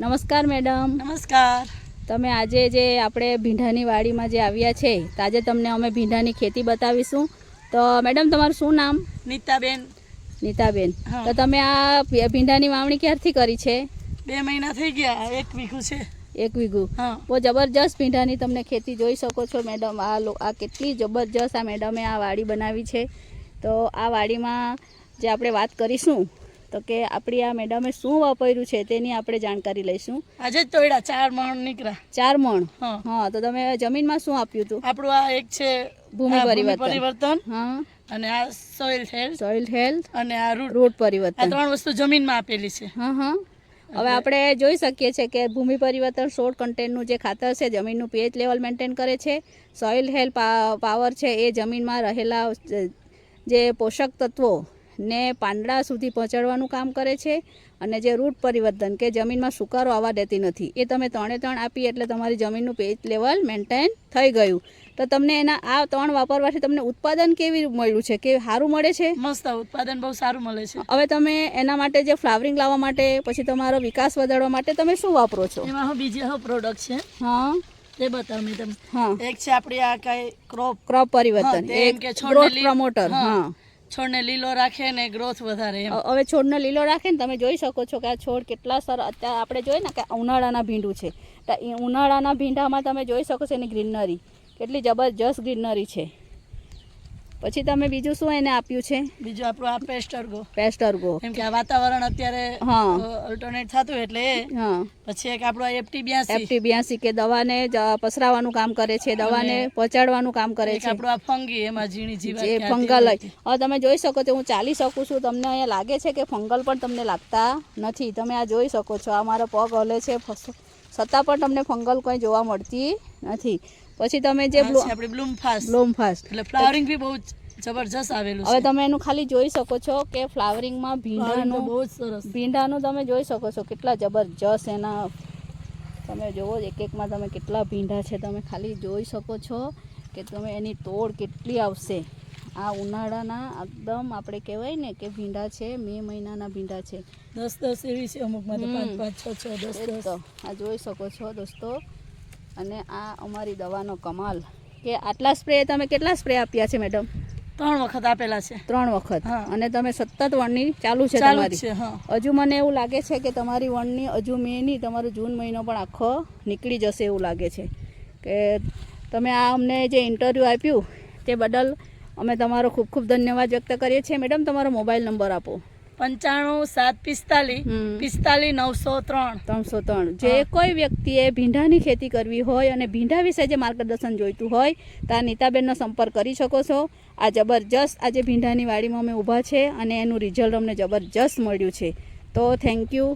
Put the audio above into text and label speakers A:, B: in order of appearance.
A: નમસ્કાર મેડમ.
B: નમસ્કાર.
A: તમે આજે જે આપણે ભીંડાની વાડીમાં જે આવ્યા છે તો આજે તમને અમે ભીંડાની ખેતી બતાવીશું. તો મેડમ તમારું શું નામ?
B: નીતાબેન.
A: નીતાબેન. તો તમે આ ભીંડાની વાવણી ક્યારથી કરી છે?
B: બે મહિના થઈ ગયા એક વીઘું છે.
A: એક વીઘું.
B: હા.
A: બહુ જબરજસ્ત ભીંડાની તમને ખેતી જોઈ શકો છો મેડમ. આ આ કેટલી જબરજસ્ત આ મેડમે આ વાડી બનાવી છે. તો આ વાડીમાં જે આપણે વાત કરીશું તો કે આપણી આ મેડમે શું વાપર્યું છે તેની આપણે જાણકારી લઈશું.
B: આજે જ તોડ્યા ચાર મણ નીકળ્યા.
A: ચાર મણ?
B: હા.
A: તો તમે જમીનમાં શું આપ્યું હતું?
B: આપણું આ એક છે
A: ભૂમિ પરિવર્તન.
B: પરિવર્તન.
A: હા.
B: અને આ સોઇલ હેલ્થ
A: સોઇલ હેલ્થ
B: અને આ રૂટ
A: રૂટ
B: આ
A: પરિવર્તન
B: ત્રણ વસ્તુ જમીનમાં આપેલી છે.
A: હા હા. હવે આપણે જોઈ શકીએ છીએ કે ભૂમિ પરિવર્તન સોળ કન્ટેનનું જે ખાતર છે જમીનનું પીએચ લેવલ મેન્ટેન કરે છે. સોઇલ હેલ્થ પાવર છે એ જમીનમાં રહેલા જે પોષક તત્વો ને પાંદડા સુધી પહોંચાડવાનું કામ કરે છે અને જે રૂટ પરિવર્તન કે જમીનમાં સુકારો આવવા દેતી નથી એ તમે ત્રણે ત્રણ આપી એટલે તમારી જમીનનું પેજ લેવલ મેન્ટેન થઈ ગયું. તો તમને એના આ ત્રણ વાપરવાથી તમને ઉત્પાદન કેવી મળ્યું છે? કે સારું મળે છે?
B: મસ્ત ઉત્પાદન બહુ સારું મળે છે.
A: હવે તમે એના માટે જે ફ્લાવરિંગ લાવવા માટે પછી તમારો વિકાસ વધારવા માટે તમે શું વાપરો છો?
B: એમાં હું બીજી હું પ્રોડક્ટ છે.
A: હા.
B: તે બતાવું મેં તમને.
A: હા.
B: એક છે આપણી આ કઈ ક્રોપ
A: ક્રોપ પરિવર્તન. એક ગ્રોથ પ્રમોટર
B: હા. છોડને લીલો રાખે ને ગ્રોથ વધારે
A: હવે છોડને લીલો રાખે ને તમે જોઈ શકો છો કે આ છોડ કેટલા સર અત્યારે આપણે જોઈએ ને કે ઉનાળાના ભીંડું છે. તો ઉનાળાના ભીંડામાં તમે જોઈ શકો છો એની ગ્રીનરી કેટલી જબરજસ્ત ગ્રીનરી છે. પછી તમે બીજું શું એને આપ્યું છે?
B: બીજું આપણું આ પેસ્ટર્ગો.
A: પેસ્ટર્ગો.
B: કેમ કે આ વાતાવરણ અત્યારે
A: હા.
B: અલ્ટરનેટ થતું એટલે
A: હા.
B: પછી એક આપણું એફટી બ્યાસી
A: એફટી બ્યાસી કે દવાને પસરાવાનું કામ કરે છે દવાને પહોંચાડવાનું કામ કરે છે.
B: આપણું આ ફંગી એમાં ઝીણી જીવાત એ
A: ફંગલ હવે તમે જોઈ શકો છો હું ચાલી શકું છું. તમને અહીંયા લાગે છે કે ફંગલ પણ તમને લાગતા નથી. તમે આ જોઈ શકો છો આ મારો પગ હલે છે છતાં પણ તમને ફંગલ કોઈ જોવા મળતી નથી. પછી તમે જે
B: આ બ્લૂમ ફાસ્ટ
A: બ્લોમ ફાસ્ટ
B: એટલે ફ્લાવરિંગ બી બહુ જબરજસ્ત આવેલું
A: હવે તમે એનું ખાલી જોઈ શકો છો કે ફ્લાવરિંગમાં ભીંડાનું
B: બહુ સરસ
A: ભીંડાનું તમે જોઈ શકો છો કેટલા જબરજસ્ત એના તમે જુઓ એક એકમાં તમે કેટલા ભીંડા છે તમે ખાલી જોઈ શકો છો કે તમે એની તોડ કેટલી આવશે. આ ઉનાળાના એકદમ આપણે કહેવાય ને કે ભીંડા છે મે મહિનાના ભીંડા છે.
B: દસ દસ એવી છે અમુકમાં પાંચ પાંચ છ છ દસ દસ.
A: આ જોઈ શકો છો દોસ્તો. અને આ અમારી દવાનો કમાલ. કે આટલા સ્પ્રે તમે કેટલા સ્પ્રે આપ્યા છે મેડમ?
B: ત્રણ વખત આપેલા છે.
A: ત્રણ વખત. અને તમે સતત વણની ચાલુ છે તમારી. હજુ મને એવું લાગે છે કે તમારી વણની હજુ મે નહીં તમારો જૂન મહિનો પણ આખો નીકળી જશે એવું લાગે છે. કે તમે આ અમને જે ઇન્ટરવ્યૂ આપ્યું તે બદલ અમે તમારો ખૂબ ખૂબ ધન્યવાદ વ્યક્ત કરીએ છીએ. મેડમ તમારો મોબાઈલ નંબર આપો.
B: પંચાણું સાત પિસ્તાલીસ પિસ્તાલીસ નવસો ત્રણ.
A: ત્રણસો ત્રણ. જે કોઈ વ્યક્તિએ ભીંડાની ખેતી કરવી હોય અને ભીંડા વિશે જે માર્ગદર્શન જોઈતું હોય ત્યાં નીતાબેનનો સંપર્ક કરી શકો છો. આ જબરજસ્ત આજે ભીંડાની વાડીમાં અમે ઊભા છે અને એનું રિઝલ્ટ અમને જબરજસ્ત મળ્યું છે. તો થેન્ક યુ